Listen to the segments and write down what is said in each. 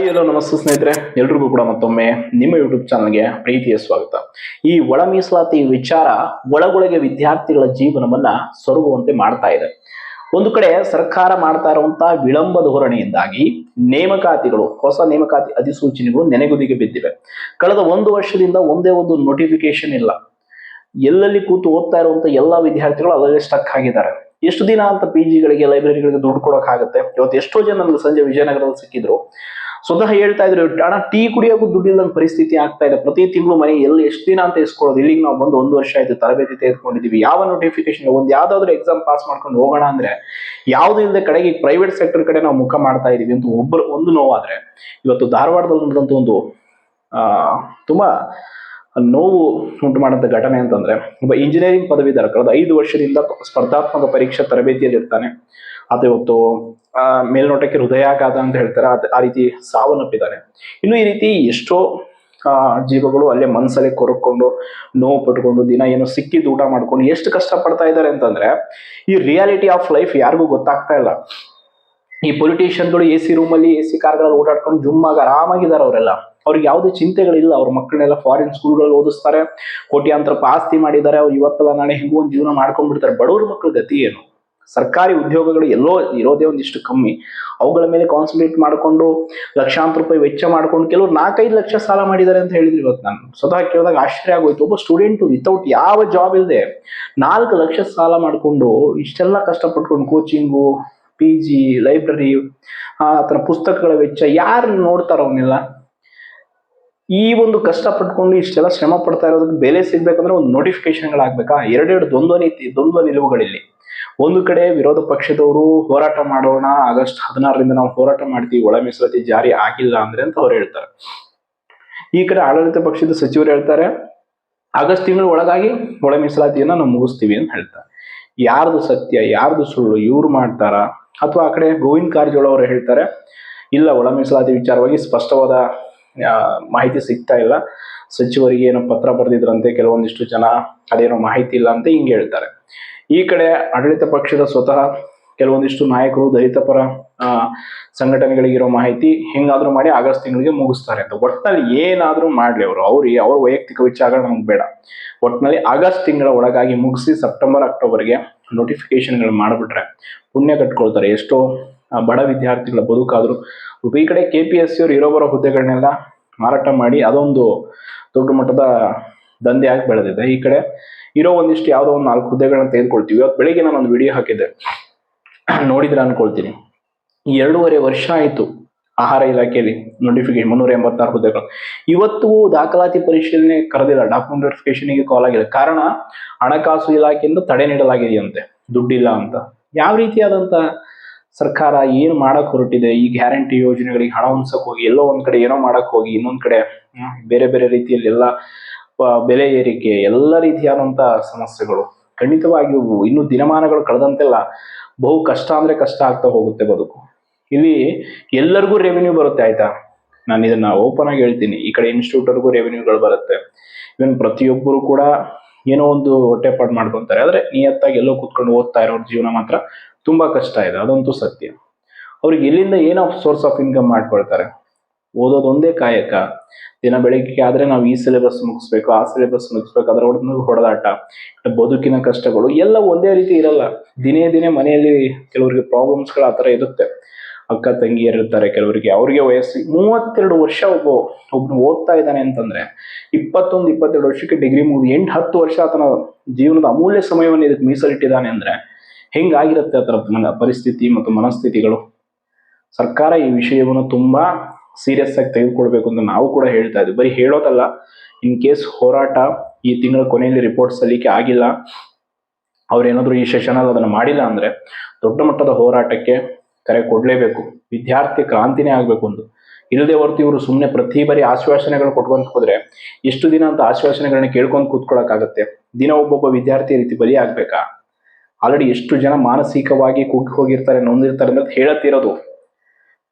Hi ಎಲ್ಲೋ ನಮಸ್ತೆ ಸ್ನೇಹಿತರೆ. ಎಲ್ರಿಗೂ ಕೂಡ ಮತ್ತೊಮ್ಮೆ ನಿಮ್ಮ ಯೂಟ್ಯೂಬ್ ಚಾನಲ್ಗೆ ಪ್ರೀತಿಯ ಸ್ವಾಗತ. ಈ ಒಳ ಮೀಸಲಾತಿ ವಿಚಾರ ಒಳಗೊಳಗೆ ವಿದ್ಯಾರ್ಥಿಗಳ ಜೀವನವನ್ನ ಸೊರಗುವಂತೆ ಮಾಡ್ತಾ ಇದೆ. ಒಂದು ಕಡೆ ಸರ್ಕಾರ ಮಾಡ್ತಾ ಇರುವಂತಹ ವಿಳಂಬ ಧೋರಣೆಯಿಂದಾಗಿ ನೇಮಕಾತಿಗಳು, ಹೊಸ ನೇಮಕಾತಿ ಅಧಿಸೂಚನೆಗಳು ನೆನೆಗುದಿಗೆ ಬಿದ್ದಿವೆ. ಕಳೆದ ಒಂದು ವರ್ಷದಿಂದ ಒಂದೇ ಒಂದು ನೋಟಿಫಿಕೇಶನ್ ಇಲ್ಲ. ಎಲ್ಲೆಲ್ಲಿ ಕೂತು ಓದ್ತಾ ಇರುವಂತ ಎಲ್ಲಾ ವಿದ್ಯಾರ್ಥಿಗಳು ಅದರಲ್ಲಿ ಸ್ಟಕ್ ಆಗಿದ್ದಾರೆ. ಎಷ್ಟು ದಿನ ಅಂತ ಪಿ ಜಿಗಳಿಗೆ ಲೈಬ್ರರಿಗಳಿಗೆ ದುಡ್ಡು ಕೊಡೋಕ್ಕಾಗುತ್ತೆ? ಇವತ್ತು ಎಷ್ಟೋ ಜನ ನಮ್ಗೆ ಸಂಜೆ ವಿಜಯನಗರದಲ್ಲಿ ಸಿಕ್ಕಿದ್ರು. ಸ್ವತಃ ಹೇಳ್ತಾ ಇದ್ರು ಹಣ ಟೀ ಕುಡಿಯೋಕ್ಕೂ ದುಡ್ಡಿಲ್ಲದ ಪರಿಸ್ಥಿತಿ ಆಗ್ತಾ ಇದೆ. ಪ್ರತಿ ತಿಂಗಳು ಮನೆ ಎಲ್ಲಿ ಎಷ್ಟು ದಿನ ಅಂತ ಇಸ್ಕೊಳ್ಳೋದು? ಇಲ್ಲಿಗೆ ನಾವು ಬಂದು ಒಂದು ವರ್ಷ ಆಯ್ತು, ತರಬೇತಿ ತೆಗೆದುಕೊಂಡಿದ್ದೀವಿ ಯಾವ ನೋಟಿಫಿಕೇಶನ್ ಒಂದು ಯಾವ್ದಾದ್ರು ಎಕ್ಸಾಮ್ ಪಾಸ್ ಮಾಡ್ಕೊಂಡು ಹೋಗೋಣ ಅಂದ್ರೆ, ಯಾವ್ದು ಇಲ್ಲದೆ ಕಡೆಗೆ ಪ್ರೈವೇಟ್ ಸೆಕ್ಟರ್ ಕಡೆ ನಾವು ಮುಖ ಮಾಡ್ತಾ ಇದೀವಿ ಅಂತ ಒಬ್ಬರು ಒಂದು ನೋವಾದ್ರೆ. ಇವತ್ತು ಧಾರವಾಡದಲ್ಲಿ ನಡೆದಂತ ಒಂದು, ಆ, ತುಂಬಾ ನೋವು ಉಂಟು ಮಾಡಿದಂಥ ಘಟನೆ ಅಂತಂದ್ರೆ, ಒಬ್ಬ ಇಂಜಿನಿಯರಿಂಗ್ ಪದವೀಧರ ಕಳೆದ ಐದು ವರ್ಷದಿಂದ ಸ್ಪರ್ಧಾತ್ಮಕ ಪರೀಕ್ಷಾ ತರಬೇತಿಯಲ್ಲಿ ಇರ್ತಾನೆ ಆತ ಇವತ್ತು ಆ, ಮೇಲ್ನೋಟಕ್ಕೆ ಹೃದಯಾಘಾತ ಅಂತ ಹೇಳ್ತಾರೆ. ಅದ್- ಆ ರೀತಿ ಸಾವನ್ನಪ್ಪಿದ್ದಾರೆ ಇನ್ನು ಈ ರೀತಿ ಎಷ್ಟೋ ಜೀವಗಳು ಅಲ್ಲೇ ಮನಸ್ಸಲ್ಲೇ ಕೊರಕೊಂಡು, ನೋವು ಪಟ್ಕೊಂಡು ದಿನ ಏನೋ ಸಿಕ್ಕಿದ್ದು ಊಟ ಮಾಡ್ಕೊಂಡು ಎಷ್ಟು ಕಷ್ಟ ಪಡ್ತಾ ಇದ್ದಾರೆ ಅಂತಂದ್ರೆ, ಈ ರಿಯಾಲಿಟಿ ಆಫ್ ಲೈಫ್ ಯಾರಿಗೂ ಗೊತ್ತಾಗ್ತಾ ಇಲ್ಲ. ಈ ಪೊಲಿಟಿಷಿಯನ್ಗಳು ಎ ಸಿ ರೂಮಲ್ಲಿ ಎ ಸಿ ಕಾರ್ಗಳಲ್ಲಿ ಓಡಾಡ್ಕೊಂಡು ಜುಮ್ಮಾಗಿ ಆರಾಮಾಗಿದ್ದಾರೆ ಅವರೆಲ್ಲ. ಅವ್ರಿಗೆ ಯಾವುದೇ ಚಿಂತೆಗಳಿಲ್ಲ. ಅವ್ರ ಮಕ್ಕಳನ್ನೆಲ್ಲ ಫಾರಿನ್ ಸ್ಕೂಲ್ಗಳಲ್ಲಿ ಓದಿಸ್ತಾರೆ. ಕೋಟ್ಯಾಂತರ ಆಸ್ತಿ ಮಾಡಿದ್ದಾರೆ. ಅವ್ರು ಇವತ್ತಲ್ಲ ನಾಳೆ ಹೆಂಗೋ ಒಂದು ಜೀವನ ಮಾಡ್ಕೊಂಡ್ಬಿಡ್ತಾರೆ. ಬಡವ್ರ ಮಕ್ಕಳ ಗತಿ ಏನು? ಸರ್ಕಾರಿ ಉದ್ಯೋಗಗಳು ಎಲ್ಲೋ ಇರೋದೇ ಒಂದಿಷ್ಟು ಕಮ್ಮಿ. ಅವುಗಳ ಮೇಲೆ ಕಾನ್ಸಂಟ್ರೇಟ್ ಮಾಡಿಕೊಂಡು ಲಕ್ಷಾಂತರ ರೂಪಾಯಿ ವೆಚ್ಚ ಮಾಡ್ಕೊಂಡು ಕೆಲವರು ನಾಲ್ಕೈದು ಲಕ್ಷ ಸಾಲ ಮಾಡಿದ್ದಾರೆ ಅಂತ ಹೇಳಿದ್ರು ಇವತ್ತು ನಾನು. ಸ್ವತಃ ಕೇಳಿದಾಗ ಆಶ್ಚರ್ಯ ಆಗೋಯ್ತು. ಒಬ್ಬ ಸ್ಟೂಡೆಂಟ್ ವಿತೌಟ್ ಯಾವ ಜಾಬ್ ಇಲ್ಲದೆ ನಾಲ್ಕು ಲಕ್ಷ ಸಾಲ ಮಾಡಿಕೊಂಡು ಇಷ್ಟೆಲ್ಲ ಕಷ್ಟಪಟ್ಕೊಂಡು ಕೋಚಿಂಗು ಪಿ ಜಿ ಲೈಬ್ರರಿ ಆತನ ಪುಸ್ತಕಗಳ ವೆಚ್ಚ ಯಾರು ನೋಡ್ತಾರ ಅವನ್ನೆಲ್ಲ? ಈ ಒಂದು ಕಷ್ಟ ಪಟ್ಕೊಂಡು ಇಷ್ಟೆಲ್ಲ ಶ್ರಮ ಪಡ್ತಾ ಇರೋದಕ್ಕೆ ಬೆಲೆ ಸಿಗ್ಬೇಕಂದ್ರೆ ಒಂದು ನೋಟಿಫಿಕೇಶನ್ಗಳಾಗಬೇಕಾ ಎರಡೆರಡು ದ್ವಂದ್ವ ನೀತಿ ದ್ವಂದ್ವ ನಿಲುವುಗಳಲ್ಲಿ. ಒಂದು ಕಡೆ ವಿರೋಧ ಪಕ್ಷದವರು ಹೋರಾಟ ಮಾಡೋಣ, ಆಗಸ್ಟ್ ಹದಿನಾರರಿಂದ ನಾವು ಹೋರಾಟ ಮಾಡ್ತೀವಿ, ಒಳ ಮೀಸಲಾತಿ ಜಾರಿ ಆಗಿಲ್ಲ ಅಂದ್ರೆ ಅಂತ ಅವ್ರು ಹೇಳ್ತಾರೆ. ಈ ಕಡೆ ಆಡಳಿತ ಪಕ್ಷದ ಸಚಿವರು ಹೇಳ್ತಾರೆ, ಆಗಸ್ಟ್ ತಿಂಗಳ ಒಳಗಾಗಿ ಒಳ ಮೀಸಲಾತಿಯನ್ನ ನಾವು ಮುಗಿಸ್ತೀವಿ ಅಂತ ಹೇಳ್ತಾರೆ. ಯಾರ್ದು ಸತ್ಯ, ಯಾರ್ದು ಸುಳ್ಳು, ಇವ್ರು ಮಾಡ್ತಾರ? ಅಥವಾ ಆ ಕಡೆ ಗೋವಿಂದ ಕಾರಜೋಳ ಅವರು ಹೇಳ್ತಾರೆ, ಇಲ್ಲ, ಒಳ ಮೀಸಲಾತಿ ವಿಚಾರವಾಗಿ ಸ್ಪಷ್ಟವಾದ ಮಾಹಿತಿ ಸಿಗ್ತಾ ಇಲ್ಲ. ಸಚಿವರಿಗೆ ಏನೋ ಪತ್ರ ಬರೆದಿದ್ರಂತೆ, ಕೆಲವೊಂದಿಷ್ಟು ಜನ ಅದೇನೋ ಮಾಹಿತಿ ಇಲ್ಲ ಅಂತ ಹಿಂಗೆ ಹೇಳ್ತಾರೆ. ಈ ಕಡೆ ಆಡಳಿತ ಪಕ್ಷದ ಸ್ವತಃ ಕೆಲವೊಂದಿಷ್ಟು ನಾಯಕರು, ದಲಿತ ಪರ ಸಂಘಟನೆಗಳಿಗಿರೋ ಮಾಹಿತಿ ಹೆಂಗಾದ್ರೂ ಮಾಡಿ ಆಗಸ್ಟ್ ತಿಂಗಳಿಗೆ ಮುಗಿಸ್ತಾರೆ ಅಂತ. ಒಟ್ಟಿನಲ್ಲಿ ಏನಾದ್ರೂ ಮಾಡಲಿ ಅವರು. ಅವ್ರಿಗೆ ಅವ್ರ ವೈಯಕ್ತಿಕ ವಿಚಾರ ನಮ್ಗೆ ಬೇಡ. ಒಟ್ಟಿನಲ್ಲಿ ಆಗಸ್ಟ್ ತಿಂಗಳ ಒಳಗಾಗಿ ಮುಗಿಸಿ ಸೆಪ್ಟೆಂಬರ್, ಅಕ್ಟೋಬರ್ಗೆ ನೋಟಿಫಿಕೇಶನ್ಗಳು ಮಾಡಿಬಿಟ್ರೆ ಪುಣ್ಯ ಕಟ್ಕೊಳ್ತಾರೆ. ಎಷ್ಟೋ ಬಡ ವಿದ್ಯಾರ್ಥಿಗಳ ಬದುಕಾದ್ರು. ಈ ಕಡೆ ಕೆ ಪಿ ಎಸ್ ಸಿ ಅವ್ರು ಇರೋ ಬರೋ ಹುದ್ದೆಗಳನ್ನೆಲ್ಲ ಮಾರಾಟ ಮಾಡಿ ಅದೊಂದು ದೊಡ್ಡ ಮಟ್ಟದ ದಂಧೆ ಆಗಿ ಬೆಳೆದಿದೆ. ಈ ಕಡೆ ಇರೋ ಒಂದಿಷ್ಟು ಯಾವುದೋ ಒಂದು ನಾಲ್ಕು ಹುದ್ದೆಗಳನ್ನ ತೆಗೆದುಕೊಳ್ತೀವಿ. ಇವತ್ತು ಬೆಳಿಗ್ಗೆ ನಾನು ಒಂದು ವಿಡಿಯೋ ಹಾಕಿದ್ದೆ. ನೋಡಿದ್ರೆ ಅನ್ಕೊಳ್ತೀನಿ. ಎರಡೂವರೆ ವರ್ಷ ಆಯಿತು ಆಹಾರ ಇಲಾಖೆಯಲ್ಲಿ ನೋಟಿಫಿಕೇಶನ್ ಮುನ್ನೂರ ಎಂಬತ್ತಾರು ಹುದ್ದೆಗಳು. ಇವತ್ತು ದಾಖಲಾತಿ ಪರಿಶೀಲನೆ ಕರೆದಿಲ್ಲ. ಡಾಕ್ಯುಮೆಂಟ್ ವೆರಿಫಿಕೇಶನ್ಗೆ ಕಾಲ್ ಆಗಿಲ್ಲ. ಕಾರಣ ಹಣಕಾಸು ಇಲಾಖೆಯಿಂದ ತಡೆ ನೀಡಲಾಗಿದೆಯಂತೆ. ದುಡ್ಡಿಲ್ಲ ಅಂತ. ಯಾವ ರೀತಿಯಾದಂತ ಸರ್ಕಾರ ಏನು ಮಾಡಕ್ ಹೊರಟಿದೆ? ಈ ಗ್ಯಾರಂಟಿ ಯೋಜನೆಗಳಿಗೆ ಹಣ ಹೊಂದ್ಸಕ್ ಹೋಗಿ, ಎಲ್ಲೋ ಒಂದ್ ಕಡೆ ಏನೋ ಮಾಡಕ್ ಹೋಗಿ, ಇನ್ನೊಂದ್ ಕಡೆ ಬೇರೆ ಬೇರೆ ರೀತಿಯಲ್ಲಿ ಎಲ್ಲ ಬೆಲೆ ಏರಿಕೆ, ಎಲ್ಲ ರೀತಿಯಾದಂತ ಸಮಸ್ಯೆಗಳು. ಖಂಡಿತವಾಗಿಯೂ ಇನ್ನು ದಿನಮಾನಗಳು ಕಳೆದಂತೆಲ್ಲ ಬಹು ಕಷ್ಟ ಅಂದ್ರೆ ಕಷ್ಟ ಆಗ್ತಾ ಹೋಗುತ್ತೆ ಬದುಕು. ಇಲ್ಲಿ ಎಲ್ಲರಿಗೂ ರೆವಿನ್ಯೂ ಬರುತ್ತೆ, ಆಯ್ತಾ? ನಾನು ಇದನ್ನ ಓಪನ್ ಆಗಿ ಹೇಳ್ತೀನಿ. ಈ ಕಡೆ ಇನ್ಸ್ಟಿಟ್ಯೂಟರ್ಗೂ ರೆವೆನ್ಯೂಗಳು ಬರುತ್ತೆ. ಇವನ್ ಪ್ರತಿಯೊಬ್ಬರು ಕೂಡ ಏನೋ ಒಂದು ಹೊಟ್ಟೆಪಾಡು ಮಾಡ್ಕೊಂತಾರೆ. ಆದ್ರೆ ನಿಯತ್ತಾಗಿ ಎಲ್ಲೋ ಕೂತ್ಕೊಂಡು ಓದ್ತಾ ಇರೋರ್ ಜೀವನ ಮಾತ್ರ ತುಂಬಾ ಕಷ್ಟ ಇದೆ ಅದಂತೂ ಸತ್ಯ. ಅವ್ರಿಗೆ ಎಲ್ಲಿಂದ ಏನೋ ಸೋರ್ಸ್ ಆಫ್ ಇನ್ಕಮ್ ಮಾಡ್ಕೊಳ್ತಾರೆ? ಓದೋದೊಂದೇ ಕಾಯಕ. ದಿನ ಬೆಳಿಗ್ಗೆ ಆದ್ರೆ ನಾವು ಈ ಸಿಲೆಬಸ್ ಮುಗಿಸ್ಬೇಕು, ಆ ಸಿಲೆಬಸ್ ಮುಗಿಸ್ಬೇಕು, ಅದರ ಹೊಡೆದ ಹೊಡೆದಾಟ. ಬದುಕಿನ ಕಷ್ಟಗಳು ಎಲ್ಲ ಒಂದೇ ರೀತಿ ಇರಲ್ಲ. ದಿನೇ ದಿನೇ ಮನೆಯಲ್ಲಿ ಕೆಲವರಿಗೆ ಪ್ರಾಬ್ಲಮ್ಸ್ಗಳು ಆ ಥರ ಇರುತ್ತೆ. ಅಕ್ಕ ತಂಗಿಯರು ಇರ್ತಾರೆ ಕೆಲವರಿಗೆ, ಅವ್ರಿಗೆ ವಯಸ್ಸು ಮೂವತ್ತೆರಡು ವರ್ಷ ಒಬ್ಬ ಒಬ್ಬನು ಓದ್ತಾ ಇದ್ದಾನೆ ಅಂತಂದ್ರೆ ಇಪ್ಪತ್ತೊಂದು, ಇಪ್ಪತ್ತೆರಡು ವರ್ಷಕ್ಕೆ ಡಿಗ್ರಿ ಮುಗಿದು ಎಂಟು, ಹತ್ತು ವರ್ಷ ಆತನ ಜೀವನದ ಅಮೂಲ್ಯ ಸಮಯವನ್ನು ಇದಕ್ಕೆ ಮೀಸಲಿಟ್ಟಿದ್ದಾನೆ ಅಂದ್ರೆ ಹೆಂಗಾಗಿರುತ್ತೆ ಆ ಥರದ ಪರಿಸ್ಥಿತಿ ಮತ್ತು ಮನಸ್ಥಿತಿಗಳು? ಸರ್ಕಾರ ಈ ವಿಷಯವನ್ನು ತುಂಬಾ ಸೀರಿಯಸ್ ಆಗಿ ತೆಗೆದುಕೊಳ್ಬೇಕು ಅಂತ ನಾವು ಕೂಡ ಹೇಳ್ತಾ ಇದ್ವಿ. ಬರೀ ಹೇಳೋದಲ್ಲ ಇನ್ ಕೇಸ್ ಹೋರಾಟ ಈ ತಿಂಗಳ ಕೊನೆಯಲ್ಲಿ ರಿಪೋರ್ಟ್ ಸಲ್ಲಿಕೆ ಆಗಿಲ್ಲ ಅವರೇನಾದರೂ ಈ ಸೆಷನ್ ಅದನ್ನು ಮಾಡಿಲ್ಲ ಅಂದ್ರೆ ದೊಡ್ಡ ಮಟ್ಟದ ಹೋರಾಟಕ್ಕೆ ಕರೆ ಕೊಡ್ಲೇಬೇಕು. ವಿದ್ಯಾರ್ಥಿ ಕ್ರಾಂತಿನೇ ಆಗಬೇಕು ಒಂದು. ಇಲ್ಲದೆ ಹೊರತು ಇವರು ಸುಮ್ಮನೆ ಪ್ರತಿ ಬಾರಿ ಆಶ್ವಾಸನೆಗಳು ಕೊಟ್ಕೊಂತ ಹೋದ್ರೆ ಎಷ್ಟು ದಿನ ಅಂತ ಆಶ್ವಾಸನೆಗಳನ್ನ ಕೇಳ್ಕೊಂಡು ಕೂತ್ಕೊಳ್ಳೋಕ್ಕಾಗತ್ತೆ ದಿನ ಒಬ್ಬೊಬ್ಬ ವಿದ್ಯಾರ್ಥಿ ರೀತಿ ಬಲಿ ಆಗ್ಬೇಕಾ? ಆಲ್ರೆಡಿ ಎಷ್ಟು ಜನ ಮಾನಸಿಕವಾಗಿ ಕುಗ್ಗಿ ಹೋಗಿರ್ತಾರೆ, ನೊಂದಿರ್ತಾರೆ ಅಂತ ಹೇಳತ್ತಿರೋದು.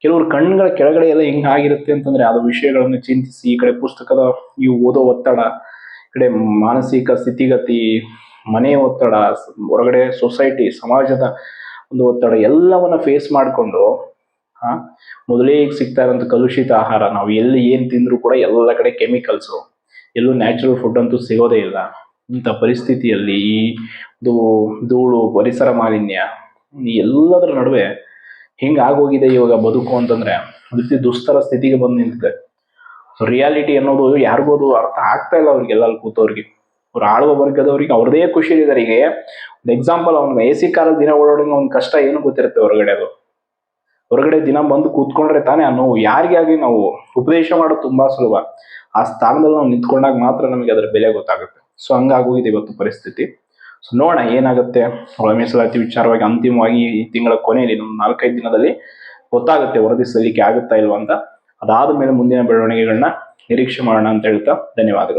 ಕೆಲವರು ಕಣ್ಣುಗಳ ಕೆಳಗಡೆ ಎಲ್ಲ ಹೆಂಗ್ ಆಗಿರುತ್ತೆ ಅಂತಂದ್ರೆ ಅದು ವಿಷಯಗಳನ್ನು ಚಿಂತಿಸಿ, ಈ ಕಡೆ ಪುಸ್ತಕದ ಇವು ಓದೋ ಒತ್ತಡ, ಈ ಕಡೆ ಮಾನಸಿಕ ಸ್ಥಿತಿಗತಿ, ಮನೆಯ ಒತ್ತಡ, ಹೊರಗಡೆ ಸೊಸೈಟಿ, ಸಮಾಜದ ಒಂದು ಒತ್ತಡ ಎಲ್ಲವನ್ನ ಫೇಸ್ ಮಾಡಿಕೊಂಡು, ಹಾ, ಮೊದಲೇ ಸಿಗ್ತಾ ಇರೋಂಥ ಕಲುಷಿತ ಆಹಾರ, ನಾವು ಎಲ್ಲಿ ಏನು ತಿಂದರೂ ಕೂಡ ಎಲ್ಲ ಕಡೆ ಕೆಮಿಕಲ್ಸು ಎಲ್ಲೂ ನ್ಯಾಚುರಲ್ ಫುಡ್ ಅಂತೂ ಸಿಗೋದೇ ಇಲ್ಲ. ಇಂಥ ಪರಿಸ್ಥಿತಿಯಲ್ಲಿ ಈ ಧೂ ಧೂಳು, ಪರಿಸರ ಮಾಲಿನ್ಯ, ಈ ಎಲ್ಲದರ ನಡುವೆ ಹಿಂಗ್ ಆಗೋಗಿದೆ ಇವಾಗ ಬದುಕು ಅಂತಂದ್ರೆ, ಅದಕ್ಕೆ ದುಸ್ತರ ಸ್ಥಿತಿಗೆ ಬಂದು ನಿಂತಿದೆ. ಸೊ ರಿಯಾಲಿಟಿ ಅನ್ನೋದು ಯಾರಿಗೂ ಅರ್ಥ ಆಗ್ತಾ ಇಲ್ಲ ಅವ್ರಿಗೆ ಎಲ್ಲ ಕೂತವ್ರಿಗೆ. ಅವ್ರು ಆಳುವ ವರ್ಗದವ್ರಿಗೆ ಅವ್ರದೇ ಖುಷಿ ಇದ್ದಾರೆ ಈಗ ಒಂದು ಎಕ್ಸಾಂಪಲ್ ಅವ್ನಿಗೆ ಎ ಸಿ ಕಾಲದ ದಿನ ಓಡಾಡೋಂಗೆ ಅವ್ನ ಕಷ್ಟ ಏನು ಗೊತ್ತಿರುತ್ತೆ ಹೊರಗಡೆ ಅದು? ಹೊರಗಡೆ ದಿನ ಬಂದು ಕೂತ್ಕೊಂಡ್ರೆ ತಾನೇ ಆ ನೋವು. ಯಾರಿಗೆ ಆಗಲಿ ನಾವು ಉಪದೇಶ ಮಾಡೋದು ತುಂಬಾ ಸುಲಭ. ಆ ಸ್ಥಾನದಲ್ಲಿ ನಾವು ನಿಂತ್ಕೊಂಡಾಗ ಮಾತ್ರ ನಮಗೆ ಅದರ ಬೆಲೆ ಗೊತ್ತಾಗುತ್ತೆ. ಸೊ ಹಂಗಾಗೋಗಿದೆ ಇವತ್ತು ಪರಿಸ್ಥಿತಿ. ಸೊ ನೋಡೋಣ ಏನಾಗುತ್ತೆ. ಒಳ ಮೀಸಲಾತಿ ವಿಚಾರವಾಗಿ ಅಂತಿಮವಾಗಿ ಈ ತಿಂಗಳ ಕೊನೆಯಲ್ಲಿ, ಇನ್ನೊಂದು ನಾಲ್ಕೈದು ದಿನದಲ್ಲಿ ಗೊತ್ತಾಗುತ್ತೆ ವರದಿ ಸಲ್ಲಿಕೆ ಆಗುತ್ತಾ ಇಲ್ವಾ ಅಂತ. ಅದಾದ ಮೇಲೆ ಮುಂದಿನ ಬೆಳವಣಿಗೆಗಳನ್ನ ನಿರೀಕ್ಷೆ ಮಾಡೋಣ ಅಂತ ಹೇಳ್ತಾ ಧನ್ಯವಾದಗಳು.